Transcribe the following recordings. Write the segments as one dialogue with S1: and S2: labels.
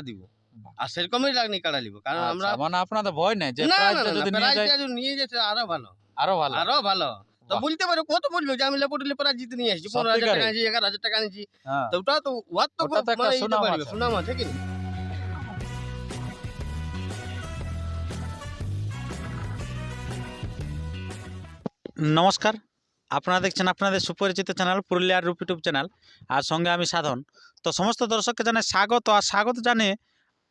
S1: দিব। আর সেরকমই লাগনি কাড়া নিব কারণ আমরা
S2: আচ্ছা, মানে আপনাদের ভয় নেই যে প্রাইজটা যদি নিয়ে যায়
S1: যদি নিয়ে যেতে আরও ভালো।
S2: আরও ভালো।
S1: আরও ভালো। তো বলতে পারো কত বলল যে আমি লেপটলে প্রাইজ জিতে নিয়ে আসছি পনেরো হাজার টাকা? আনছি এগারো হাজার টাকা আনছি
S2: হ্যাঁ।
S1: তো ওটা তো ওয়ার তো
S2: ওটা একটা
S1: মানে।
S2: সুনাম আছে
S1: কি?
S2: নমস্কার। আপনারা দেখছেন আপনাদের সুপরিচিত চ্যানেল পুরুলিয়ার রূপ ইউটিউব চ্যানেল, আর সঙ্গে আমি সাধন। তো সমস্ত দর্শককে জানাই স্বাগত, আর স্বাগত জানে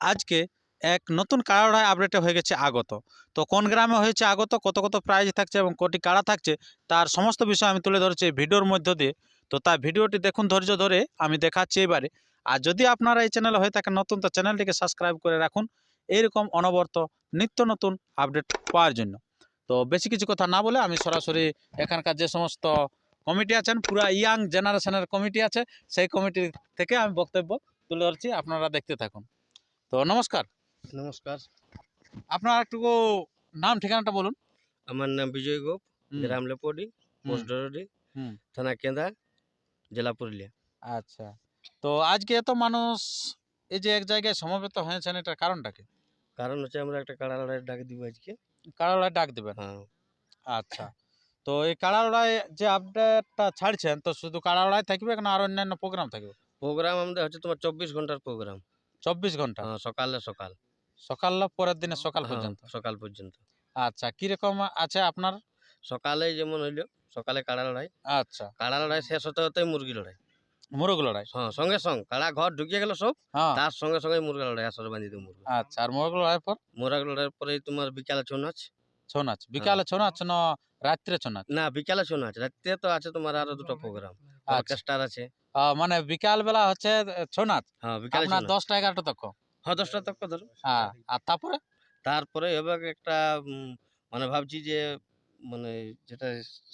S2: আজকে এক নতুন কাড়াড়ায় আপডেটে হয়ে গেছে আগত। তো কোন গ্রামে হয়েছে আগত, কত কত প্রাইজ থাকছে এবং কটি কাড়া থাকছে, তার সমস্ত বিষয় আমি তুলে ধরছি ভিডিওর মধ্য দিয়ে। তো তার ভিডিওটি দেখুন ধৈর্য ধরে, আমি দেখাচ্ছি এবারে। আর যদি আপনারা এই চ্যানেলে হয়ে থাকেন নতুন, তো চ্যানেলটিকে সাবস্ক্রাইব করে রাখুন। এইরকম অনবরত নিত্য নতুন আপডেট পাওয়ার জন্য। তো বেশি কিছু কথা না বলে আমি সরাসরি এখানকার যে সমস্ত কমিটি আছেন পুরা ইয়াং জেনারেশনের কমিটি আছে সেই কমিটি থেকে আমি বক্তব্য তুলে ধরছি আপনারা দেখতে থাকুন। তো নমস্কার।
S1: নমস্কার।
S2: আপনার একটু নাম ঠিকানাটা বলুন।
S1: আমার নাম বিজয় গোপ গ্রাম লেপডি পোস্ট থানা কেন্দা জেলা পুরুলিয়া।
S2: আচ্ছা। তো আজকে এত মানুষ এই যে এক জায়গায় সমবেত হয়েছেন এটার কারণটা কি?
S1: কারণ হচ্ছে আমরা একটা কাড়া লড়াই ডাক দিব আজকে।
S2: কাড়ালড়াই ডাক দেবেন।
S1: হ্যাঁ
S2: আচ্ছা। তো এই কাড়ালড়াই যে আপডেটটা ছাড়ছেন তো শুধু কাড়ালড়াই থাকবে না আর অন্যান্য প্রোগ্রাম থাকবে?
S1: প্রোগ্রাম আমাদের হচ্ছে তোমার চব্বিশ ঘণ্টার প্রোগ্রাম
S2: চব্বিশ ঘণ্টা?
S1: হ্যাঁ সকালে সকাল।
S2: সকাল পরের দিনে সকাল
S1: হ্যাঁ,
S2: পর্যন্ত?
S1: সকাল পর্যন্ত।
S2: আচ্ছা কীরকম আছে আপনার?
S1: সকালে যেমন হইল সকালে কাড়া লড়াই
S2: আচ্ছা।
S1: কাড়া লড়াই শেষ হতে হতে মুরগি লড়াই।
S2: মুরগ লড়াই?
S1: হ্যাঁ সঙ্গে সঙ্গে। কাড়া ঘর ঢুকিয়ে গেল সব
S2: হ্যাঁ।
S1: তার সঙ্গে সঙ্গে মুরগ লড়াই আসর বাঁধি দেবো মুরগা।
S2: আচ্ছা আর মুরগ লড়াই পর?
S1: মুরগা লড়াইয়ের পরে তোমার বিকালে ছৌ নাচ।
S2: ছৌ নাচ। বিকালে ছৌ নাচ না রাত্রে ছৌ নাচ?
S1: না বিকালে ছৌ নাচ। রাত্রে তো আছে তোমার আরও দুটো প্রোগ্রাম
S2: আচ্ছা
S1: অর্কেস্ট্রার আছে।
S2: মানে বিকাল বেলা হচ্ছে ছৌ নাচ?
S1: হ্যাঁ বিকালে
S2: আপনার
S1: নাচ।
S2: দশটা এগারোটা তক?
S1: হ্যাঁ দশটা তক ধরো।
S2: হ্যাঁ আর তারপরে?
S1: তারপরে হবে একটা মানে ভাবছি যে মানে যেটা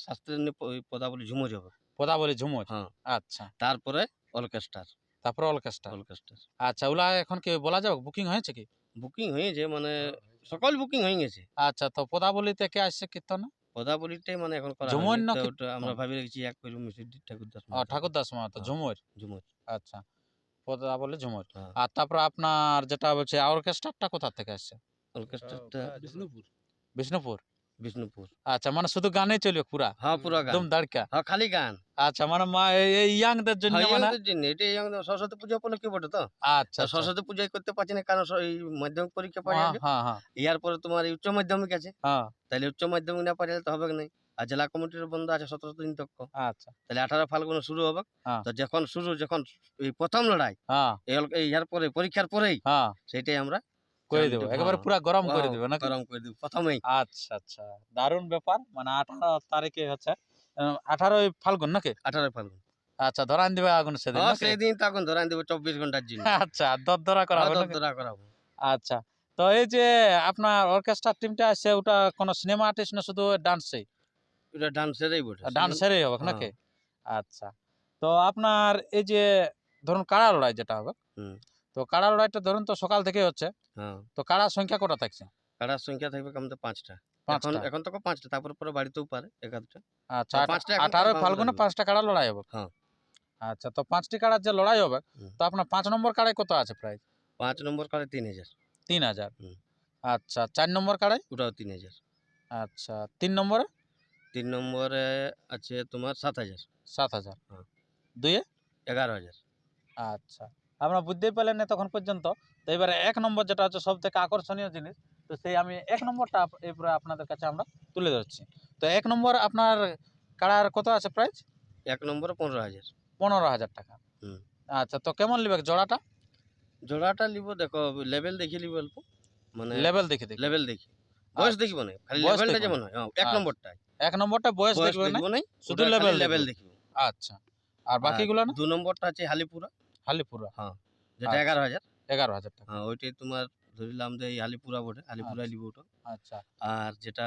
S1: শাস্ত্রের নি- পদাবলী ঝুমুজ হবে
S2: পদাবলী ঝুমুর?
S1: হ্যাঁ।
S2: আচ্ছা।
S1: তারপরে অর্কেস্ট্রার।
S2: তারপরে অলকেস্ট্রা
S1: অর্কেস্ট্রার।
S2: আচ্ছা ওলা এখন কি বলা যাবে? বুকিং হয়েছে কি?
S1: বুকিং হয়েছে মানে সকল বুকিং হয়ে গেছে।
S2: আচ্ছা তো পদাবলীতে কে আসছে কীর্তন?
S1: পদাবলীটাই মানে এখন করা
S2: ঝুমুর না
S1: আমরা ভাবি রেখেছি এক করে মিশ্র ঠাকুর দাস
S2: ও ঠাকুর দাস মাহাতো
S1: হ্যাঁ।
S2: ঝুমুর?
S1: ঝুমুর।
S2: আচ্ছা পদাবলী ঝুমুর।
S1: হ্যাঁ।
S2: আর তারপরে আপনার যেটা বলছে অর্কেস্ট্রাটা কোথা থেকে আসছে?
S1: অর্কেস্ট্রাটা বিষ্ণুপুর।
S2: বিষ্ণুপুর?
S1: বিষ্ণুপুর।
S2: আচ্ছা মানে শুধু গানেই চলবে পুরা?
S1: হ্যাঁ পুরো গান।
S2: একদম দাঁড়কা
S1: হ্যাঁ খালি গান।
S2: আচ্ছা মানে মা এই- ইয়াংদের জন্য
S1: হ্যাঁ,
S2: মানে?
S1: জন্য। এটা দের সরস্বতী পূজা উপলক্ষে বটে তো।
S2: আচ্ছা আচ্ছা।
S1: সরস্বতী পূজায় করতে পারছি না কারণ এই মাধ্যমিক পরীক্ষা পড়ে
S2: হ্যাঁ হ্যাঁ হ্যাঁ।
S1: ইয়ার পরে তোমার উচ্চ মাধ্যমিক আছে।
S2: হ্যাঁ।
S1: তাহলে উচ্চ মাধ্যমিক না পারলে তো হবে না আর জেলা কমিটির বন্ধ আছে সতেরো দিন তক।
S2: আচ্ছা।
S1: তাহলে আঠারো ফাল্গুন শুরু হবে।
S2: হ্যাঁ।
S1: তো যখন শুরু যখন এই প্রথম লড়াই এই ইয়ার পরে পরীক্ষার পরেই সেটাই আমরা
S2: করে দেবো একেবারে। পুরা গরম করে দেবে নাকি?
S1: গরম করে দিব প্রথমেই।
S2: আচ্ছা আচ্ছা দারুণ ব্যাপার মানে আঠারো তারিখে হচ্ছে আঠারোই ফাল্গুন নাকি?
S1: আঠারো ফাল্গুন।
S2: আচ্ছা ধরান দিবে আগুন সেদিন
S1: তখন ধরান দিব চব্বিশ ঘণ্টার জন্য।
S2: আচ্ছা দরদরা করা হবে আচ্ছা তো এই যে আপনার অর্কেস্ট্রা টিমটা আছে ওটা কোনো সিনেমা আর্টিস্ট না শুধু ডান্সই?
S1: এটা ডান্সেরই বটে
S2: ডান্সারই হবে
S1: হ্যাঁ।
S2: নাকি? আচ্ছা তো আপনার এই যে ধরুন কারা লড়াই যেটা হবে। তো কাড়া লড়াইটা ধরুন তো সকাল থেকে হচ্ছে
S1: হ্যাঁ।
S2: তো কাড়ার সংখ্যা কটা থাকছে?
S1: কাড়ার সংখ্যা থাকবে আমাদের পাঁচটা। এখন এখন তো পাঁচটা তারপর পরে বাড়িতেও পারে একাধটা
S2: আচ্ছা
S1: পাঁচটা confirm
S2: ফাল্গুনে পাঁচটা কাড়া লড়াই হবে?
S1: হ্যাঁ।
S2: আচ্ছা তো পাঁচটি কাড়ার যে লড়াই হবে তো আপনার পাঁচ নম্বর কাড়াই কত আছে প্রায়?
S1: পাঁচ নম্বর কাড়ে তিন হাজার।
S2: তিন হাজার। আচ্ছা চার নম্বর কাড়াই
S1: ওটাও তিন হাজার।
S2: আচ্ছা তিন নম্বরে?
S1: তিন নম্বরে আছে তোমার সাত হাজার।
S2: সাত হাজার।
S1: হ্যাঁ।
S2: দুইয়ে?
S1: এগারো হাজার।
S2: আচ্ছা। আমরা বুঝতেই পারলেন না তখন পর্যন্ত। তো এবারে এক নম্বর যেটা হচ্ছে সব থেকে আকর্ষণীয় জিনিস তো সেই আমি এক নম্বরটা এরপরে আপনাদের কাছে আমরা তুলে ধরছি। তো এক নম্বর আপনার কাড়ার কত আছে প্রাইস
S1: এক নম্বরে পনেরো হাজার।
S2: পনেরো হাজার টাকা। আচ্ছা তো কেমন নেবে জোড়াটা?
S1: জোড়াটা নিব দেখো লেভেল দেখি নিব অল্প। মানে
S2: লেভেল দেখে দেখি।
S1: লেভেল দেখি। বয়স দেখিব না খালি লেভেলটা যেমন হয়। এক
S2: আচ্ছা।
S1: নম্বরটা।
S2: এক নম্বরটা বয়স দেখবে না? শুধু level
S1: লেভেল
S2: দেখিব। আচ্ছা। আর বাকিগুলো না?
S1: দু নম্বরটা আছে হালিপুরা।
S2: হালিপুরা।
S1: যেটা
S2: আচ্ছা।
S1: এগারো হাজার।
S2: এগারো হাজার টাকা।
S1: হ্যাঁ ওইটাই তোমার ধরিলাম যে এই হালিপুরা বটে হালিপুরা নিব ওটা
S2: আচ্ছা।
S1: আর যেটা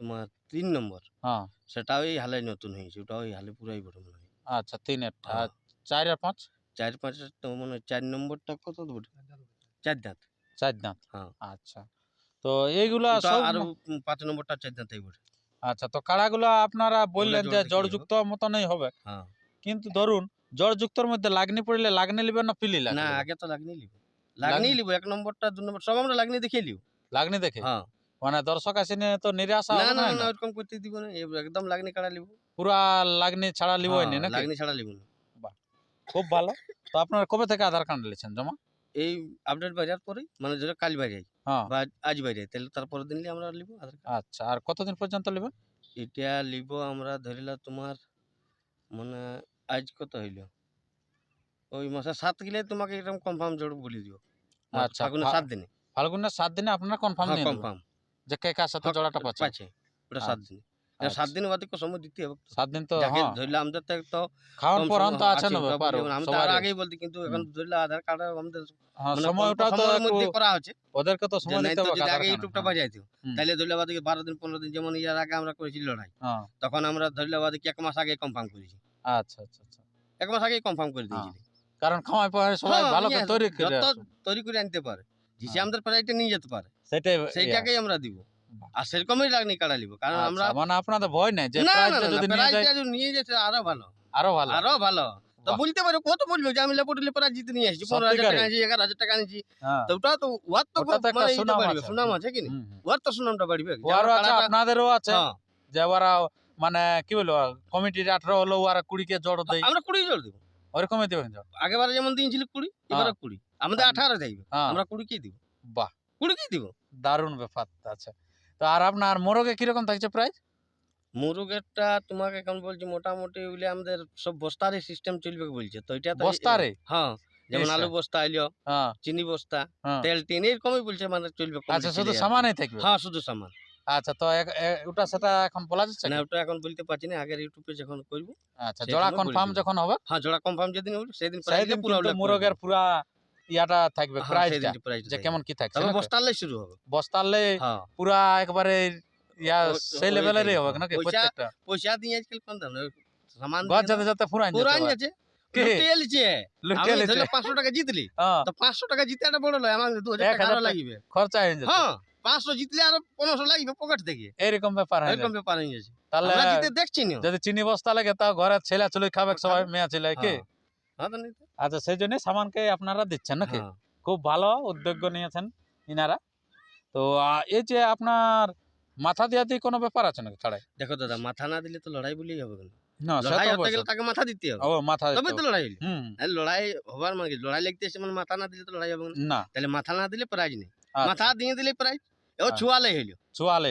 S1: তোমার তিন নম্বর
S2: হ্যাঁ।
S1: সেটা ওই হালাই নতুন হয়েছে ওটা ওই হালিপুরাই বটে মনে হয়।
S2: আচ্ছা তিনের আর
S1: হ্যাঁ।
S2: চার আর পাঁচ?
S1: চার পাঁচ তো মনে হয় চার নম্বরটা কত বটে চার দাঁত।
S2: চার দাঁত?
S1: হ্যাঁ।
S2: আচ্ছা। তো এইগুলা সব
S1: আরও পাঁচ নম্বরটা চার দাঁতই বটে
S2: আচ্ছা তো কাড়াগুলো আপনারা বললেন যে জড়যুক্ত মতনই হবে।
S1: হ্যাঁ।
S2: কিন্তু ধরুন জড়যুক্তর মধ্যে লাগনি পড়লে লাগনি নেবেন না পিলি
S1: না আগে তো লাগনি লিব। লাগনি লিব এক নম্বরটা দু নম্বর সব আমরা লাগনি দেখে লিব
S2: লাগনি দেখে?
S1: হ্যাঁ।
S2: মানে দর্শক আসেনি তো নিরাশা
S1: না না
S2: না
S1: না? ওরকম করতে দিব না একদম লাগনি কাটা লিব।
S2: পুরা লাগনি ছাড়া লিবই নি নাকি?
S1: লাগনি ছাড়া লিব না।
S2: খুব ভালো। তো আপনারা কবে থেকে আধার কার্ড নিয়েছেন জমা?
S1: এই আপডেট বাজার পরে মানে যেটা কাল বাইরে
S2: হ্যাঁ।
S1: বা আজ বাইরে তাহলে তারপরের দিন আমরা লিব আধার কার্ড।
S2: আচ্ছা আর কতদিন পর্যন্ত নেবেন
S1: এটা লিব আমরা ধরিলা তোমার মানে আজ কত হইল? ওই মাসে সাত গেলে তোমাকে এরকম কনফার্ম জোর বলে দিও
S2: আচ্ছা,
S1: ফাগুনে সাত দিনে।
S2: ফাল্গুনের সাত দিনে আপনারা কনফার্ম
S1: হ্যাঁ
S2: নিয়ে
S1: কনফার্ম
S2: যে কে কার সাথে জোড়াটা পাচ্ছে।
S1: পাচ্ছে ওটা সাত দিনে। এবার সাত দিন বাদে কো সময় দিতে হবে?
S2: সাত দিন তো হ্যাঁ।
S1: ধরলে আমাদের তো তো
S2: খাওয়ান পরান তো আছে না
S1: ওটা
S2: ব্যাপার
S1: আমি তো আর আগেই বলতে কিন্তু এখন ধরলে আধার কার্ড আমাদের
S2: হ্যাঁ
S1: মানে
S2: সময়টা তো
S1: সময়ের মধ্যে করা হচ্ছে।
S2: ওদেরকে তো সময়
S1: নাই
S2: দিতে হবে
S1: যদি আগে ইউটিউবটা
S2: হ্যাঁ।
S1: বাজাইতো
S2: হুম।
S1: তাহলে ধরলে বাদে বারো দিন পনেরো দিন যেমন ইয়ার আগে আমরা করেছি লড়াই
S2: হ্যাঁ।
S1: তখন আমরা ধরলে বাদে এক মাস আগে কনফার্ম করেছি।
S2: আচ্ছা আচ্ছা আচ্ছা।
S1: এক মাস আগেই কনফার্ম করে
S2: হ্যাঁ, কারণ খাওয়াই পাওয়াই সবাই
S1: হ্যাঁ,
S2: ভালো করে তৈরি করে
S1: যত তৈরি করে আনতে পারে। জিসে
S2: হ্যাঁ।
S1: আমাদের প্রাইটা নিয়ে যেতে পারে
S2: সেটাই।
S1: সেইটাকেই আমরা দিব। আর সেরকমই কাটা নিব কারণ আমরা
S2: আচ্ছা, মানে আপনাদের ভয় নেই যে
S1: না
S2: যদি নিয়ে যায়
S1: যদি নিয়ে যেতে আরও ভালো।
S2: আরও ভালো।
S1: আরও ভালো। তো বলতে পারে কত বলল যে আমি লেপটে লেপরা জিতে নিয়ে আসছি পনেরো হাজার? টাকা আনছি এগারো হাজার টাকা আনছি।
S2: হ্যাঁ।
S1: তো ওটা তো ওয়ার তো মানে
S2: সুনাম আছে।
S1: সুনাম আছে কি। ওয়ার তো সুনামটা বাড়বে।
S2: আপনাদেরও আছে।
S1: হ্যাঁ,
S2: যে ওরা মানে কি বলব কমিটির আঠারো হলো ওরা কুড়িকে জড় দেয়।
S1: আমরা কুড়ি জোর দেবো।
S2: ওরকমই দেবেন জড়
S1: আগেবারে যেমন দিয়েছিল কুড়ি এবারে কুড়ি। আমাদের আঠারো থাকবে
S2: হ্যাঁ।
S1: আমরা কুড়ি কি দিব।
S2: বাহ।
S1: কুড়ি কি দিব।
S2: দারুণ ব্যাপার আছে তো আর আপনার মোরগে কীরকম থাকছে প্রাইস
S1: মুরগেরটা তোমাকে কেমন বলছি মোটামুটি ওইলে আমাদের সব বস্তারে সিস্টেম চলবে বলছে। তো এটা
S2: বস্তারে
S1: হ্যাঁ যেমন
S2: আচ্ছা।
S1: আলু বস্তা আইলো
S2: হ্যাঁ।
S1: চিনি বস্তা
S2: হ্যাঁ।
S1: তেল টিন এরকমই বলছে মানে চলবে
S2: আচ্ছা শুধু সামানই থাকবে?
S1: হ্যাঁ শুধু সামান।
S2: আচ্ছা তো এক- ওটা সেটা এখন বলা যাচ্ছে
S1: না ওটা এখন বলতে পারছি না আগের ইউটিউবে যখন করব
S2: আচ্ছা জোড়া কনফার্ম যখন হবে?
S1: হ্যাঁ জোড়া কনফার্ম যেদিন হলো সেদিন
S2: সেই
S1: প্রাইস
S2: দিন
S1: পুরো
S2: মুরগের পুরা ইয়াটা থাকবে
S1: হ্যাঁ,
S2: প্রাইসটা যে কেমন কি থাকছে
S1: তবে? বস্তালে শুরু হবে।
S2: বস্তালে
S1: হ্যাঁ।
S2: পুরা একবারে ইয়া সেই লেভেলেরই হবে
S1: হ্যাঁ।
S2: নাকি প্রত্যেকটা?
S1: পয়সা দিয়ে আজকাল কোন দাম? সামান
S2: গজ যাতে যাতে পুরান
S1: পুরান যাচ্ছে। পাঁচশো টাকা জিতলি।
S2: হ্যাঁ।
S1: তো পাঁচশো টাকা জিতে একটা বড় লয় আমার দু হাজার
S2: এক
S1: টাকা। লাগবে।
S2: খরচা হয়ে যেত
S1: হ্যাঁ। পাঁচশো জিতলে আরও পনেরোশো লাগবে পকেট থেকে।
S2: এরকম ব্যাপার
S1: এরকম ব্যাপার হয়ে গেছে।
S2: তাহলে
S1: জিতে দেখছি না
S2: যদি চিনি বস্তা লাগে তাও ঘরের ছেলে চলে খাবে সবাই। মেয়ে ছেলে কি?
S1: হ্যাঁ। হ্যাঁ নিতে।
S2: আচ্ছা সেই জন্য সামানকে আপনারা দিচ্ছেন নাকি?
S1: হ্যাঁ।
S2: খুব ভালো উদ্যোগ নিয়েছেন ইনারা। তো এই যে আপনার মাথা দিয়া দিয়ে কোনো ব্যাপার আছে নাকি ছাড়াই?
S1: দেখো দাদা মাথা না দিলে তো লড়াই বলেই হবে না
S2: না
S1: লড়াই হতে গেলে তাকে মাথা দিতে হবে।
S2: ও মাথা
S1: তবে তো লড়াই হইল। লড়াই হবার মানে লড়াই লাগতে মানে মাথা না দিলে তো লড়াই হবে না।
S2: না।
S1: তাহলে মাথা না দিলে প্রাইজ নেই।
S2: আচ্ছা,
S1: মাথা দিয়ে দিলে প্রাইজ। ও
S2: আচ্ছা।
S1: হইল।
S2: চুয়ালে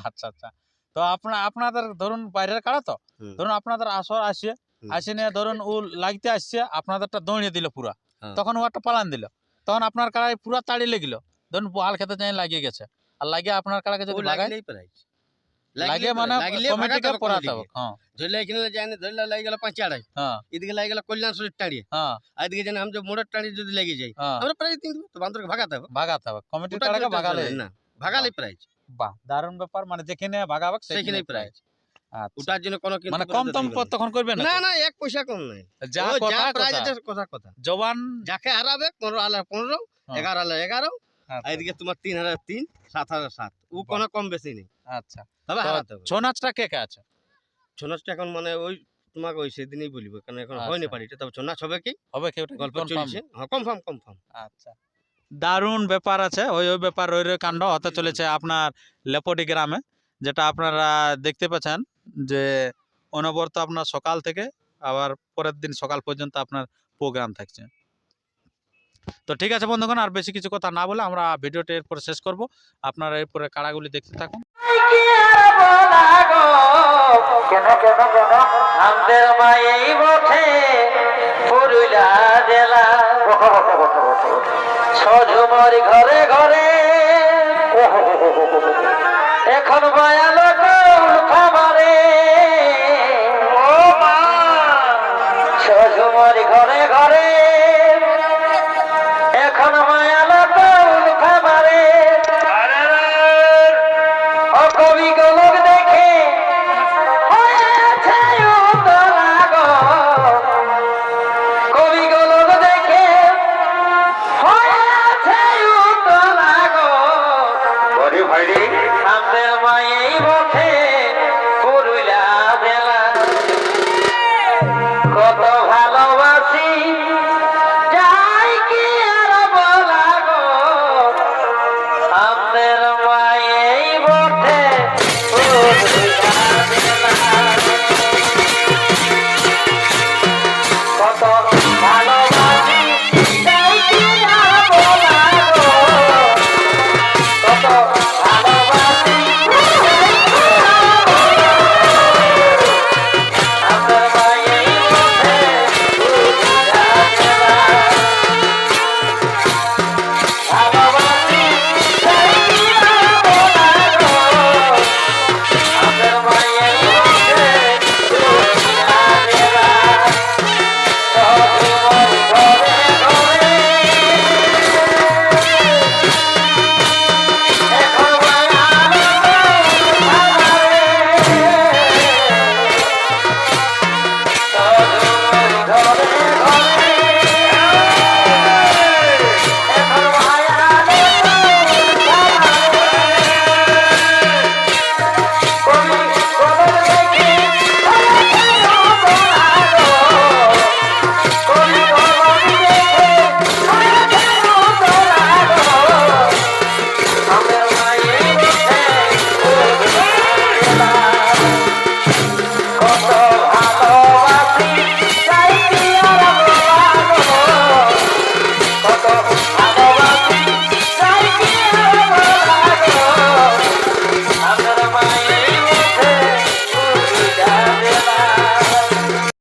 S2: আচ্ছা আচ্ছা। তো আপনার আপনাদের ধরুন বাইরের কাড়া তো? ধরুন আপনাদের আসর আসছে আসে নিয়ে ধরুন ও লাগতে আসছে আপনাদেরটা দৌড়িয়ে দিল পুরা।
S1: হ্যাঁ।
S2: তখন ও একটা পালান দিল। তখন আপনার কাড়ায় পুরা তাড়ি লেগিল। ধরুন হাল খেতে চাই লাগিয়ে গেছে। আর লাগিয়ে আপনার কাড়াকে যদি
S1: লাগাই প্রাইজ
S2: লাগে মানে পড়াতে হবে হ্যাঁ
S1: ধরলে এখানে যায় ধরলে লাগে গেল পাঁচ
S2: হ্যাঁ
S1: এদিকে লাগে গেল কল্যাণ শরীর টাড়িয়ে
S2: হ্যাঁ
S1: আর এদিকে জানি মোড়ের টাড়ি যদি লেগে যাই আমরা প্রাইজ দিন তো বান্দরকে ভাগাতে হবে
S2: ভাগাতে হবে কমিটির
S1: ওটা
S2: ভাগালে
S1: না ভাগালে প্রাইজ
S2: বাহ দারুণ ব্যাপার মানে যেখানে ভাগাবে
S1: সেইখানেই
S2: সেখানেই
S1: প্রাইজ ওটার জন্য কোনো
S2: মানে কম
S1: না।
S2: তখন করবে না
S1: না না এক পয়সা কম নাই
S2: যা কথা কথা জবান
S1: যাকে হারাবে পনেরো হাজার পনেরো। এগারো হাজার এগারো আর
S2: আচ্ছা,
S1: এদিকে তোমার তিন হাজার তিন সাত হাজার সাত। ও কোনো কম বেশি নেই।
S2: আচ্ছা।
S1: তবে হারাতে হবে।
S2: ছৌ নাচটা কে কে আছে?
S1: ছৌ নাচটা এখন মানে ওই তোমাকে ওই সেদিনই বলিব কারণ এখন হয়নি
S2: আচ্ছা।
S1: পারিটা তবে ছৌ নাচ হবে কি?
S2: হবে কেউ
S1: গল্প চলছে। হ্যাঁ কনফার্ম কনফার্ম
S2: আচ্ছা। দারুণ ব্যাপার আছে ওই ওই ব্যাপার ওই ওই কাণ্ড হতে চলেছে আপনার লেপটি গ্রামে যেটা আপনারা দেখতে পাচ্ছেন যে অনবরত আপনার সকাল থেকে আবার পরের দিন সকাল পর্যন্ত আপনার প্রোগ্রাম থাকছে। তো ঠিক আছে বন্ধুগণ আর বেশি কিছু কথা না বলে আমরা ভিডিওটি এরপরে শেষ করব। আপনারা এরপরে কাড়াগুলি দেখতে থাকুন।
S3: আমাদের পুরুলা জেলা সঝুমর ঘরে ঘরে এখন বয়াল খাবারে ও মা! সঝুমর ঘরে ঘরে